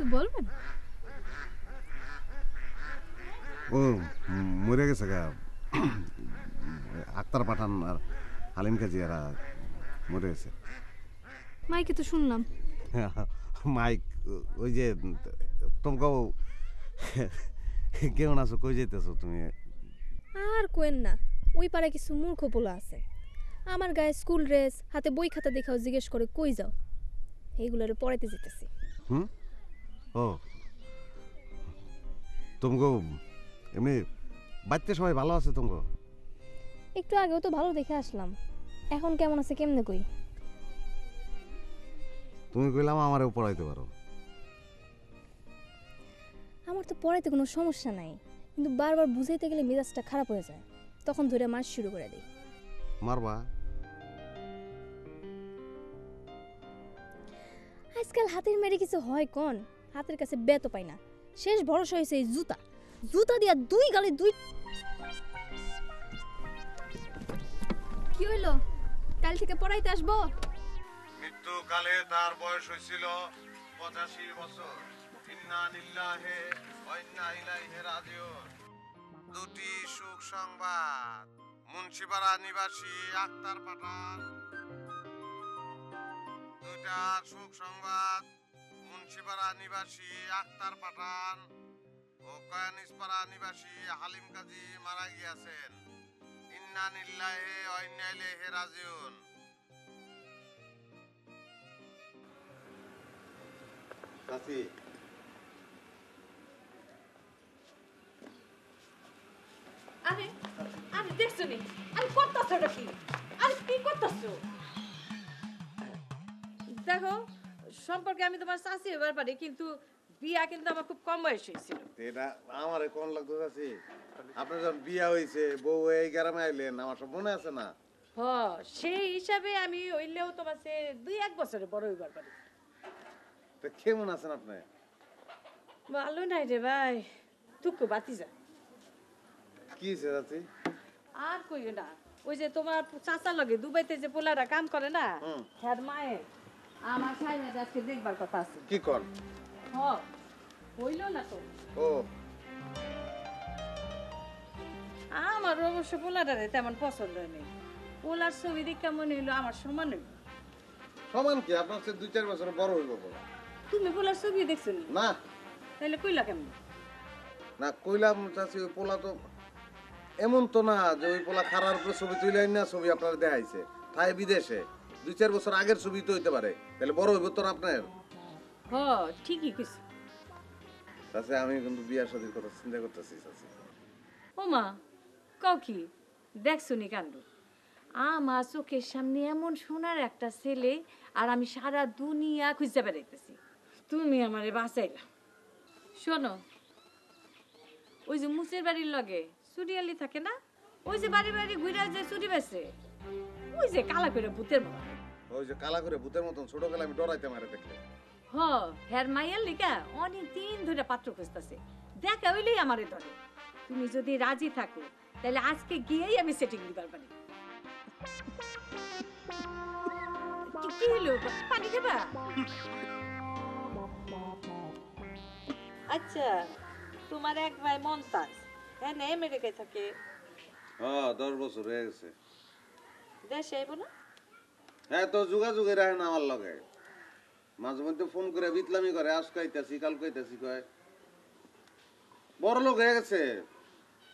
কিছু বলবেন? ও মরে গেছে গা। আক্তার পাঠান আর হালিম কাজী এরা মরে গেছে। মাইকে তো শুনলাম। মাইক ওই যে তোমাকেও কেমন আছো কই যেতেছো তুমি? আর কোয়েন না ওই পাড়ায় কিছু মূর্খ পোলা আছে। আমার গায়ে স্কুল ড্রেস হাতে বই খাতা দেখাও জিজ্ঞেস করে কই যাও? এইগুলোর পড়াইতে যেতেছি হুম? ও। তোমাকেও এমনি বাড়িতে সবাই ভালো আছে তোমাকে একটু আগেও তো ভালো দেখে আসলাম। এখন কেমন আছে কেমনে কই? তুমি কইলাম আমারও পড়াইতে পারো। আমার তো পড়াইতে কোনো সমস্যা নাই কিন্তু বারবার বুঝাইতে গেলে মেজাজটা খারাপ হয়ে যায়। তখন ধরে মাস শুরু করে দিই। মারবা? আজকাল হাতের মেরে কিছু হয় কোন? হাতের কাছে বেতো পাই না। শেষ ভরসা হয়েছে এই জুতা। জুতা দিয়া দুই গালে দুই কি হইল? কাল থেকে পড়াইতে আসব? মৃত্যুকালে তার বয়স হয়েছিল পঁচাশি বছর। ইন্না নিল্লাহে ওয়াইন্না ইলাইহি রাজিউন। দুটি সুখ সংবাদ। মুন্সিপাড়া নিবাসী আক্তার পাঠান। দুইটা সুখ সংবাদ। মুন্সিপাড়া নিবাসী আক্তার পাঠান ও কয়ানিসপাড়া নিবাসী হালিম কাজী মারা গিয়াছেন। ইন্না নিল্লাহে ওয়াইন্না ইলাইহি রাজিউন। চাচি আরে আরে দেখছ নি? আরে করতেছো কি? আরে কি করতেছো? দেখো সম্পর্কে আমি তোমার চাষি হবার পারি কিন্তু বিয়া কিন্তু আমার খুব কম বয়স হয়েছিল এটা আমার কোন লাগতো চাচি আপনার যখন বিয়া হয়েছে বউ এই গ্রামে আইলেন আমার সব মনে আছে না? হ সেই হিসাবে আমি হইলেও তোমার সে দুই এক বছরে বড় হইবার পারি। তো কেমন আছেন আপনি? ভালো নাই রে ভাই তুকু বাতি যা কি হয়েছে চাচি? আর কইও না ওই যে তোমার চাচার লগে দুবাইতে যে পোলারা কাম করে না। হ্যার মায়ের আমার সাইনে আজকে দেখবার কথা আছে। কি কর? হ হইল না তো। ও। আমার অবশ্য পোলাটারে তেমন পছন্দ নেই। পোলার ছবি দেখে মনে হইল আমার সমান হইল সমান কি? আপনার সে দুই চার বছর বড় হইব বলা তুমি পোলার ছবি দেখছ নি। না তাহলে কইলা কেমন? না কইলাম চাচি ওই পোলা তো এমন তো না যে ওই পোলা খারার উপরে ছবি তুলে না ছবি আপনার দেখাইছে। তাই বিদেশে। দুই চার বছর আগের ছবি তো হইতে পারে। তাহলে বড় হইব তো আপনার? হ ঠিকই কইছো। চাচি আমি কিন্তু বিয়ার সাথীর কথা চিন্তা করতেছি চাচি। ও মা কও কি? দেখছ নি কাণ্ড। আমার চোখের সামনে এমন সোনার একটা ছেলে আর আমি সারা দুনিয়া খুঁজতে বেড়াইতেছি। তুমি আমারে বাঁচাইলা। শোনো ওই যে মুসের বাড়ির লগে চুরিয়ালি থাকে না? ওই যে বাড়ি বাড়ি ঘুরে যে চুরি বেছে ওই যে কালা করে ভূতের মতো ওই যে কালা করে ভূতের মতন ছোট গেলে আমি ডরাইতে মারে দেখলে। হ হ্যার মাইয়ার লিগা অনেক দিন ধরে পাত্র খুঁজতেছে। দেখা হইলেই আমারে ধরে। তুমি যদি রাজি থাকো তাহলে আজকে গিয়েই আমি সেটিং দিবার পারি। কি- হলো? পানি খাবা? আচ্ছা তোমার এক ভাই মন্তাজ হ্যাঁ না আমেরিকায় থাকে? হ্যাঁ দশ বছর হয়ে গেছে। দেশে আইব না? হ্যাঁ তো যোগাযোগে রাখে না আমার লগে। মাঝে মধ্যে ফোন করে বিতলামি করে আজ কইতাছি কাল কইতাছি কয়। বড় লোক হয়ে গেছে।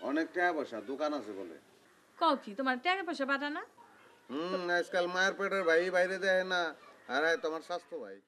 অনেক টাকা পয়সা দোকান আছে বলে। কও কি তোমার টাকা পয়সা না? হুম আজকাল মায়ের পেটের ভাই বাইরে দেয় না। আর এই তোমার স্বাস্থ্য ভাই।